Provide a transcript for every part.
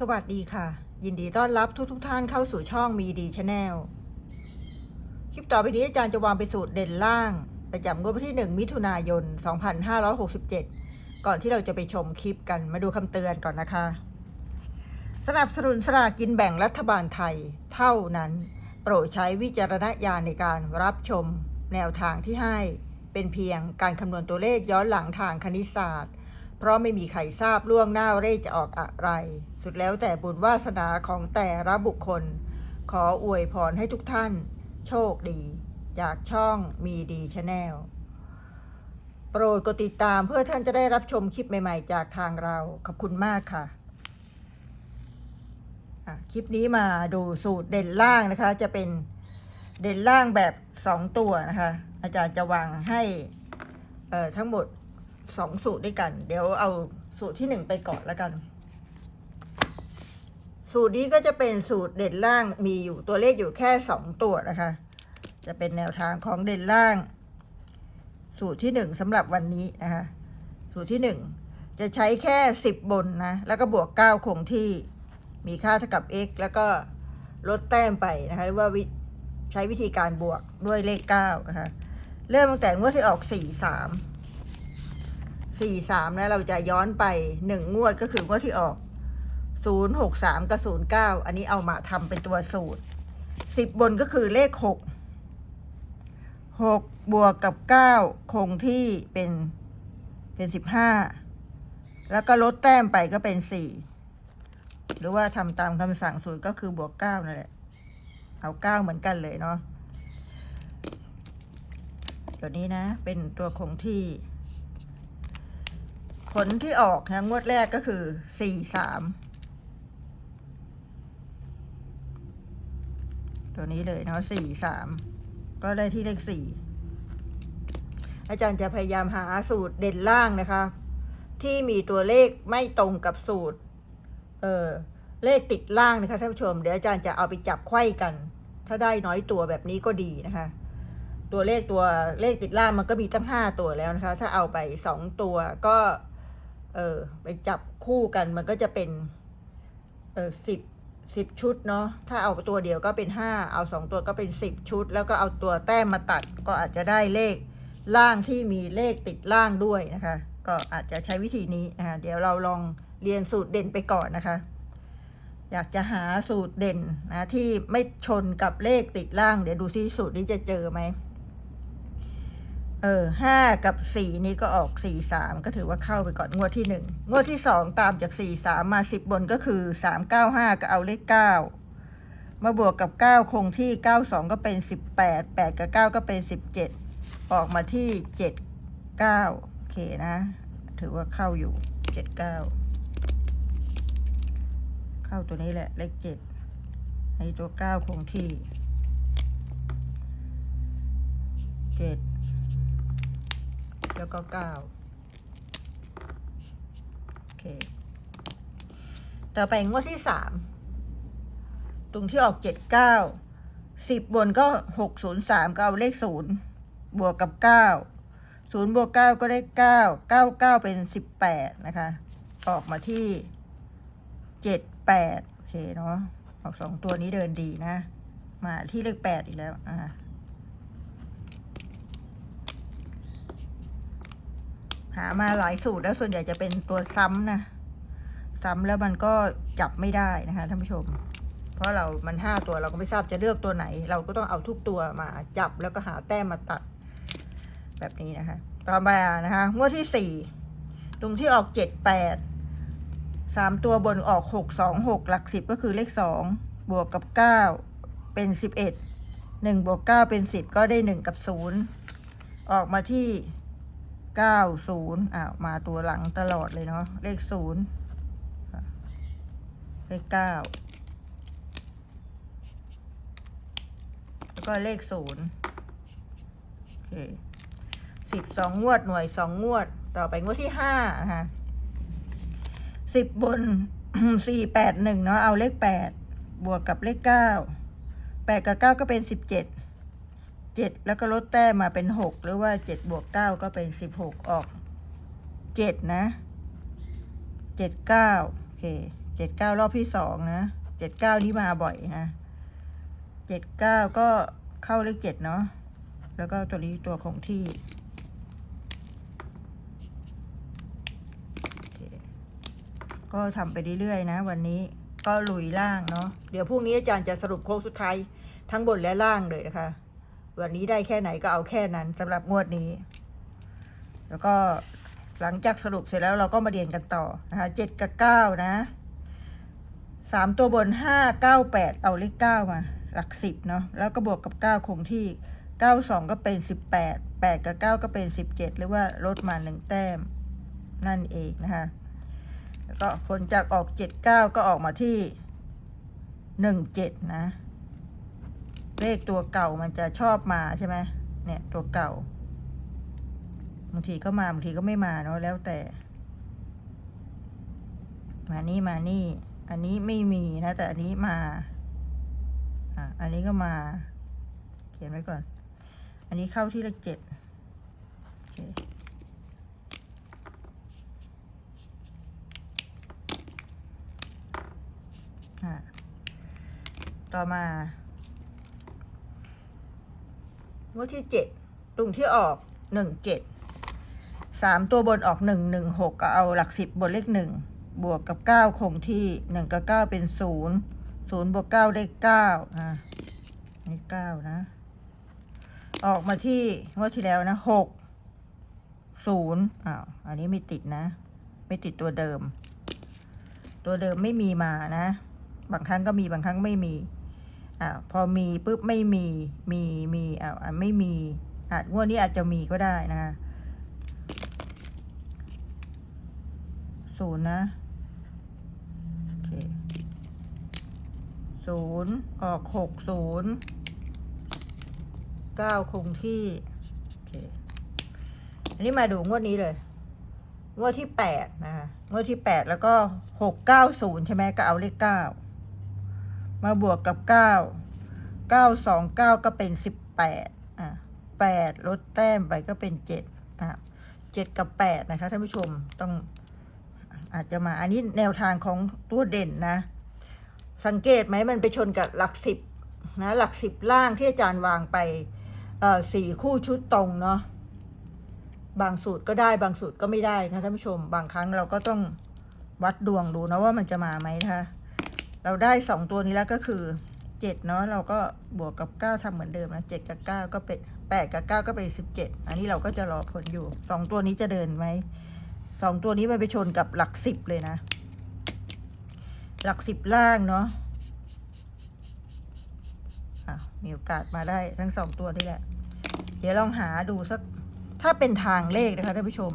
สวัสดีค่ะ ยินดีต้อนรับทุกทุกท่านเข้าสู่ช่องมีดีชาแนลคลิปต่อไปนี้อาจารย์จะวางไปสูตรเด่นล่าง ประจำงวดวันที่ 1 มิถุนายน 2567 ก่อนที่เราจะไปชมคลิปกันมาดูคำเตือนก่อนนะคะ สนับสนุนสลากกินแบ่งรัฐบาลไทย เท่านั้น โปรดใช้วิจารณญาณในการรับชม แนวทางที่ให้เป็นเพียงการคำนวณตัวเลขย้อนหลังทางคณิตศาสตร์ เพราะไม่มีใครทราบล่วงหน้าเลขจะออกอะไร สุดแล้วแต่บุญวาสนาของแต่ละบุคคล ขออวยพรให้ทุกท่าน โชคดี จากช่องมีดีชาแนลโปรดกดติดตามเพื่อท่านจะได้รับชมคลิปใหม่ๆ จากทางเรา ขอบคุณมากค่ะะคลิปนี้มาดูสูตรเด่นล่างนะคะ จะเป็นเด่นล่างแบบสองตัวนะคะ อาจารย์จะวางให้ทั้งหมด สองสูตรด้วยกัน เดี๋ยวเอาสูตรที่หนึ่งไปก่อนแล้วกัน สูตรนี้ก็จะเป็นสูตรเด่นล่างมีอยู่ตัวเลขอยู่แค่สองตัวนะคะ จะเป็นแนวทางของเด่นล่าง สูตรที่หนึ่งสำหรับวันนี้นะคะ สูตรที่หนึ่งจะใช้แค่สิบบนนะ แล้วก็บวกเก้าคงที่มีค่าเท่ากับ x แล้วก็ลดแต้มไปนะคะ ว่าใช้วิธีการบวกด้วยเลขเก้านะคะ เริ่มตั้งแต่งวดที่ออกสี่สาม สี่สามนะเราจะย้อนไปหนึ่งงวดก็คืองวดที่ออกศูนย์หกสามกับศูนย์เก้าอันนี้เอามาทำเป็นตัวสูตรสิบบนก็คือเลขหกหกบวกกับเก้าคงที่เป็นเป็นสิบห้าแล้วก็ลดแต้มไปก็เป็นสี่หรือว่าทำตามคำสั่งสูตรก็คือบวกเก้านั่นแหละเอาเก้าเหมือนกันเลยเนาะตัวนี้นะ เป็นตัวคงที่ ผลที่ออกนะงวดแรกก็คือสี่สามตัวนี้เลยเนาะสี่สามก็ได้ที่เลขสี่อาจารย์จะพยายามหาสูตรเด่นล่างนะคะ ที่มีตัวเลขไม่ตรงกับสูตร เออเลขติดล่างนะคะท่านผู้ชม เดี๋ยวอาจารย์จะเอาไปจับไข้กัน ถ้าได้น้อยตัวแบบนี้ก็ดีนะคะ ตัวเลขตัวเลขติดล่างมันก็มีตั้งห้าตัวแล้วนะคะ ถ้าเอาไปสองตัวก็ เออ ไปจับคู่กันมันก็จะเป็น เออสิบสิบชุดเนาะ ถ้าเอาตัวเดียวก็เป็นห้า เอาสองตัวก็เป็นสิบชุด แล้วก็เอาตัวแต้มมาตัด ก็อาจจะได้เลขล่างที่มีเลขติดล่างด้วยนะคะ ก็อาจจะใช้วิธีนี้นะคะ เดี๋ยวเราลองเรียนสูตรเด่นไปก่อนนะคะ อยากจะหาสูตรเด่นนะที่ไม่ชนกับเลขติดล่าง เดี๋ยวดูซิสูตรนี้จะเจอไหม เออห้ากับสี่นี่ก็ออกสี่สามก็ถือว่าเข้าไปก่อนงวดที่หนึ่งงวดที่สองตามจากสี่สามมาสิบบนก็คือสามเก้าห้าก็เอาเลขเก้ามาบวกกับเก้าคงที่เก้าสองก็เป็นสิบแปดแปดกับเก้าก็เป็นสิบเจ็ดออกมาที่เจ็ดเก้าโอเคนะ ถือว่าเข้าอยู่เจ็ดเก้าเข้าตัวนี้แหละเลขเจ็ดในตัวเก้าคงที่เจ็ด แล้วก็เก้าโอเค ต่อไปงวดที่สามตรงที่ออกเจ็ดเก้าสิบบนก็หกศูนย์สามก็เอาเลขศูนย์บวกกับเก้าศูนย์บวกเก้าก็ได้เก้าเก้าเก้าเป็นสิบแปดนะคะ ออกมาที่เจ็ดแปดโอเคเนาะออกสองตัวนี้เดินดีนะ มาที่เลขแปดอีกแล้วอ่า หามาหลายสูตรแล้วส่วนใหญ่จะเป็นตัวซ้ำนะ ซ้ำแล้วมันก็จับไม่ได้นะคะท่านผู้ชม เพราะเรามันห้าตัวเราก็ไม่ทราบจะเลือกตัวไหน เราก็ต้องเอาทุกตัวมาจับแล้วก็หาแต้มมาตัด แบบนี้นะคะ ต่อมานะคะงวดที่สี่ตรงที่ออกเจ็ดแปดสามตัวบนออกหกสองหกหลักสิบก็คือเลขสองบวกกับเก้าเป็นสิบเอ็ดหนึ่งบวกเก้าเป็นสิบก็ได้หนึ่งกับศูนย์ออกมาที่ เก้าศูนย์อ้าวมาตัวหลังตลอดเลยเนาะเลขศูนย์เลขเก้าแล้วก็เลขศูนย์โอเคสิบสองงวดหน่วยสองงวด ต่อไปงวดที่ห้านะคะสิบบนสี่แปดหนึ่งเนาะเอาเลขแปดบวกกับเลขเก้าแปดกับเก้าก็เป็นสิบเจ็ด เจ็ดแล้วก็ลดแต้มมาเป็นหกหรือว่าเจ็ดบวกเก้าก็เป็นสิบหกออกเจ็ดนะเจ็ดเก้าโอเคเจ็ดเก้ารอบที่สองนะเจ็ดเก้านี่มาบ่อยนะเจ็ดเก้าก็เข้าเลขเจ็ดเนาะแล้วก็ตัวนี้ตัวของที่โอเคก็ทำไปเรื่อยๆนะ วันนี้ก็ลุยล่างเนาะเดี๋ยวพรุ่งนี้อาจารย์จะสรุปโค้งสุดท้ายทั้งบนและล่างเลยนะคะ วันนี้ได้แค่ไหนก็เอาแค่นั้นสำหรับงวดนี้ แล้วก็หลังจากสรุปเสร็จแล้วเราก็มาเรียนกันต่อนะคะเจ็ดกับเก้านะสามตัวบนห้าเก้าแปดเอาเลขเก้ามา หลักสิบเนาะแล้วก็บวกกับเก้าคงที่เก้าสองก็เป็นสิบแปดแปดกับเก้าก็เป็นสิบเจ็ดหรือว่าลดมาหนึ่งแต้ม นั่นเองนะคะแล้วก็ผลจากออกเจ็ดเก้าก็ออกมาที่หนึ่งเจ็ดนะ เลขตัวเก่ามันจะชอบมาใช่ไหมเนี่ยตัวเก่าบางทีก็มาบางทีก็ไม่มาเนาะแล้วแต่ มานี่มานี่ อันนี้ไม่มีนะ แต่อันนี้มาอะอันนี้ก็มา เขียนไว้ก่อน อันนี้เข้าที่เลขเจ็ดอะต่อมา งวดที่เจ็ดตรงที่ออกหนึ่งเจ็ดสามตัวบนออกหนึ่งหนึ่งหกก็เอาหลักสิบบนเลขหนึ่งบวกกับเก้าคงที่หนึ่งกับเก้าเป็นศูนย์ศูนย์บวกเก้าได้เก้าอะนี่เก้านะ ออกมาที่งวดที่แล้วนะหกศูนย์อ้าวอันนี้ไม่ติดนะ ไม่ติดตัวเดิม ตัวเดิมไม่มีมานะ บางครั้งก็มีบางครั้งไม่มี อ่าพอมีปุ๊บไม่มีมีมีอ่าไม่มีอาจงวดนี้อาจจะมีก็ได้นะคะศูนย์นะโอเคศูนย์ออกหกศูนย์เก้าคงที่โอเคอันนี้มาดูงวดนี้เลย งวดที่แปดนะคะงวดที่แปดแล้วก็หกเก้าศูนย์ใช่ไหมก็เอาเลขเก้า มาบวกกับเก้าเก้าสองเก้าก็เป็นสิบแปดอะแปดลดแต้มไปก็เป็นเจ็ดอะเจ็ดกับแปดนะคะท่านผู้ชมต้องอาจจะมาอันนี้แนวทางของตัวเด่นนะ สังเกตไหมมันไปชนกับหลักสิบนะหลักสิบล่างที่อาจารย์วางไปเอ่อสี่คู่ชุดตรงเนาะบางสูตรก็ได้บางสูตรก็ไม่ได้นะท่านผู้ชม บางครั้งเราก็ต้องวัดดวงดูนะว่ามันจะมาไหมนะคะ เราได้สองตัวนี้แล้วก็คือเจ็ดเนาะเราก็บวกกับเก้าทำเหมือนเดิมนะเจ็ดกับเก้าก็เป็นแปดกับเก้าก็เป็นสิบเจ็ดอันนี้เราก็จะรอผลอยู่สองตัวนี้จะเดินไหมสองตัวนี้มันไปชนกับหลักสิบเลยนะ หลักสิบล่างเนาะะมีโอกาสมาได้ทั้งสองตัวนี่แหละ เดี๋ยวลองหาดูสัก ถ้าเป็นทางเลขนะคะท่านผู้ชม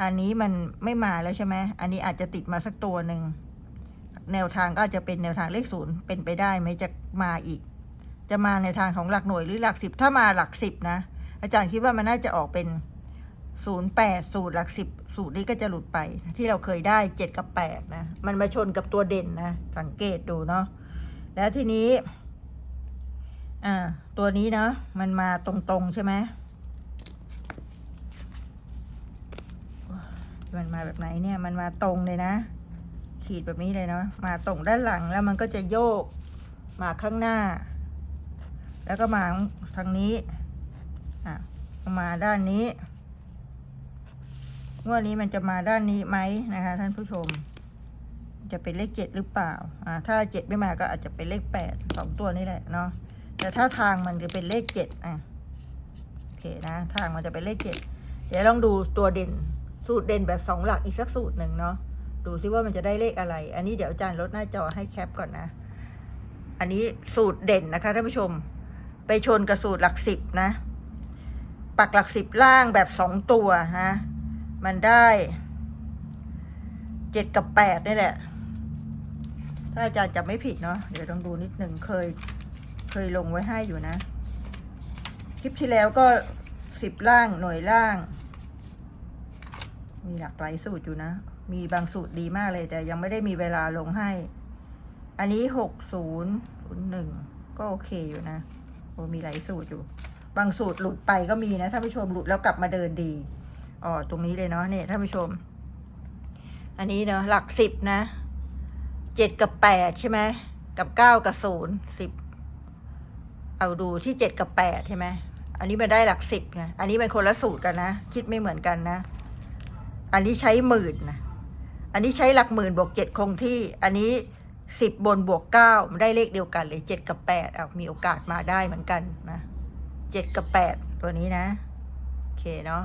อันนี้มันไม่มาแล้วใช่ไหมอันนี้อาจจะติดมาสักตัวหนึ่ง แนวทางก็จจะเป็นแนวทางเลขศูนย์เป็นไปได้ไหมจะมาอีก จะมาในทางของหลักหน่วยหรือหลักสิบถ้ามาหลักสิบนะ อาจารย์คิดว่ามันน่าจะออกเป็นศูนย์แปดสูตรหลักสิบสูตรนี้ก็จะหลุดไป ที่เราเคยได้เจ็ดกับแปดนะ มันมาชนกับตัวเด่นนะ สังเกตดูเนาะแล้วทีนี้ อ่า ตัวนี้เนาะมันมาตรงๆใช่ไหมมันมาแบบไหนเนี่ย มันมาตรงเลยนะ ขีดแบบนี้เลยเนาะมาตรงด้านหลังแล้วมันก็จะโยก มาข้างหน้า แล้วก็มาทางนี้อะมาด้านนี้งวดนี้มันจะมาด้านนี้ไหมนะคะ ท่านผู้ชม จะเป็นเลขเจ็ดหรือเปล่าอ่า ถ้าเจ็ดไม่มาก็อาจจะเป็นเลขแปดสองตัวนี่แหละเนาะแต่ถ้าทางมันจะเป็นเลขเจ็ดอะโอเคนะทางมันจะเป็นเลขเจ็ดเดี๋ยวลองดูตัวเด่นสูตรเด่นแบบสองหลักอีกสักสูตรหนึ่งเนาะ ดูซิว่ามันจะได้เลขอะไร อันนี้เดี๋ยวอาจารย์ลดหน้าจอให้แคปก่อนนะ อันนี้สูตรเด่นนะคะท่านผู้ชม ไปชนกับสูตรหลักสิบนะ ปักหลักสิบล่างแบบสองตัวนะ มันได้เจ็ดกับแปดนี่แหละ ถ้าอาจารย์จำไม่ผิดเนาะ เดี๋ยวต้องดูนิดหนึ่งเคย เคยลงไว้ให้อยู่นะ คลิปที่แล้วก็สิบล่างหน่วยล่าง มีหลากหลายสูตรอยู่นะ มีบางสูตรดีมากเลย แต่ยังไม่ได้มีเวลาลงให้ อันนี้หกศูนย์หนึ่งก็โอเคอยู่นะโอ้มีหลายสูตรอยู่ บางสูตรหลุดไปก็มีนะท่านผู้ชมหลุดแล้วกลับมาเดินดีอ๋อตรงนี้เลยเนาะเนี่ยท่านผู้ชม อันนี้เนาะหลักสิบนะเจ็ดกับแปดใช่ไหมกับเก้ากับศูนย์สิบเอาดูที่เจ็ดกับแปดใช่ไหมอันนี้มันได้หลักสิบไงอันนี้เป็นคนละสูตรกันนะ คิดไม่เหมือนกันนะ อันนี้ใช้หมื่นนะ อันนี้ใช้หลักหมื่นบวกเจ็ดคงที่ อันนี้สิบบนบวกเก้ามันได้เลขเดียวกันเลยเจ็ดกับแปดเอามีโอกาสมาได้เหมือนกันนะเจ็ดกับแปดตัวนี้นะ โอเคเนาะ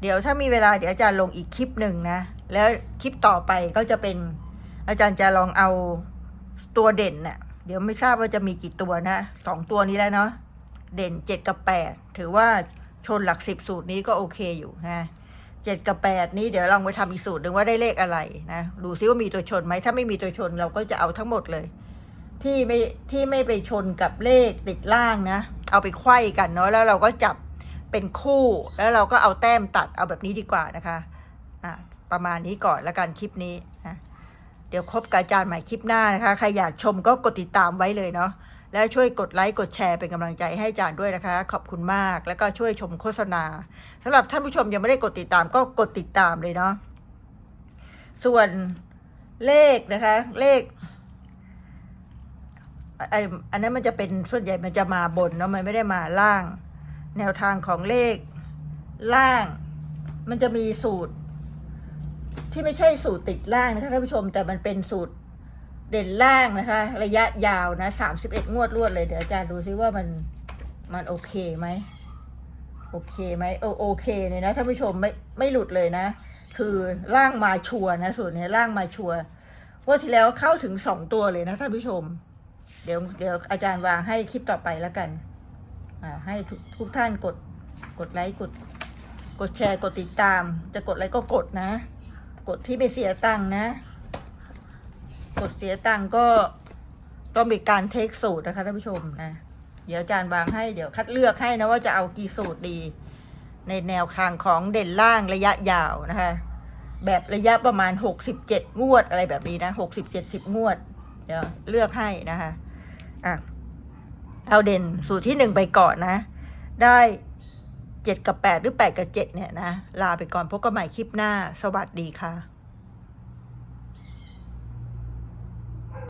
เดี๋ยวถ้ามีเวลาเดี๋ยวอาจารย์ลงอีกคลิปหนึ่งนะ แล้วคลิปต่อไปก็จะเป็น อาจารย์จะลองเอาตัวเด่นน่ะ เดี๋ยวไม่ทราบว่าจะมีกี่ตัวนะสองตัวนี้แล้วเนาะเด่นเจ็ดกับแปดถือว่าชนหลักสิบสูตรนี้ก็โอเคอยู่นะ เจ็ดกับแปดนี้เดี๋ยวลองไปทำอีกสูตรหนึ่งว่าได้เลขอะไรนะดูซิว่ามีตัวชนไหมถ้าไม่มีตัวชนเราก็จะเอาทั้งหมดเลย ที่ไม่ที่ไม่ไปชนกับเลขติดล่างนะ เอาไปไขว้กันเนาะแล้วเราก็จับเป็นคู่แล้วเราก็เอาแต้มตัดเอาแบบนี้ดีกว่านะคะอะประมาณนี้ก่อนแล้วกันคลิปนี้นะเดี๋ยวคบกับอาจารย์ใหม่คลิปหน้านะคะ ใครอยากชมก็กดติดตามไว้เลยเนาะ แล้วช่วยกดไลค์กดแชร์เป็นกำลังใจให้อาจารย์ด้วยนะคะ ขอบคุณมากแล้วก็ช่วยชมโฆษณาสำหรับท่านผู้ชมยังไม่ได้กดติดตามก็กดติดตามเลยเนาะส่วนเลขนะคะ เลขไออันนั้นมันจะเป็นส่วนใหญ่มันจะมาบนเนาะมันไม่ได้มาล่าง แนวทางของเลขล่าง มันจะมีสูตร ที่ไม่ใช่สูตรติดล่างนะคะท่านผู้ชมแต่มันเป็นสูตร เด่นล่างนะคะ ระยะยาวนะสามสิบเอ็ดงวดรวดเลย เดี๋ยวอาจารย์ดูซิว่ามันมันโอเคไหมโอเคไหมโอโอเคเลยนะท่านผู้ชมไม่ไม่หลุดเลยนะ คือล่างมาชัวนะสูตรเนี้ล่างมาชัวว่าที่แล้วเข้าถึงสองตัวเลยนะท่านผู้ชม เดี๋ยวเดี๋ยวอาจารย์วางให้คลิปต่อไปแล้วกันอ่าให้ทุกทุกท่านกดกดไลค์กด กดแชร์กดติดตาม จะกดอะไรก็กดนะ กดที่ไม่เสียตังค์นะ กดเสียตังก็ต้องมีการเทคสูตรนะคะท่านผู้ชมนะ เดี๋ยวอาจารย์บางให้เดี๋ยวคัดเลือกให้นะว่าจะเอากี่สูตรดี ในแนวทางของเด่นล่างระยะยาวนะคะ แบบระยะประมาณหกสิบเจ็ดงวดอะไรแบบนี้นะหกสิบเจ็ดสิบงวด เดี๋ยวเลือกให้นะคะอะเอาเด่นสูตรที่หนึ่งไปก่อนนะ ได้เจ็ดกับแปดหรือแปดกับเจ็ดเนี่ยนะ ลาไปก่อนพบกันใหม่คลิปหน้า สวัสดีค่ะ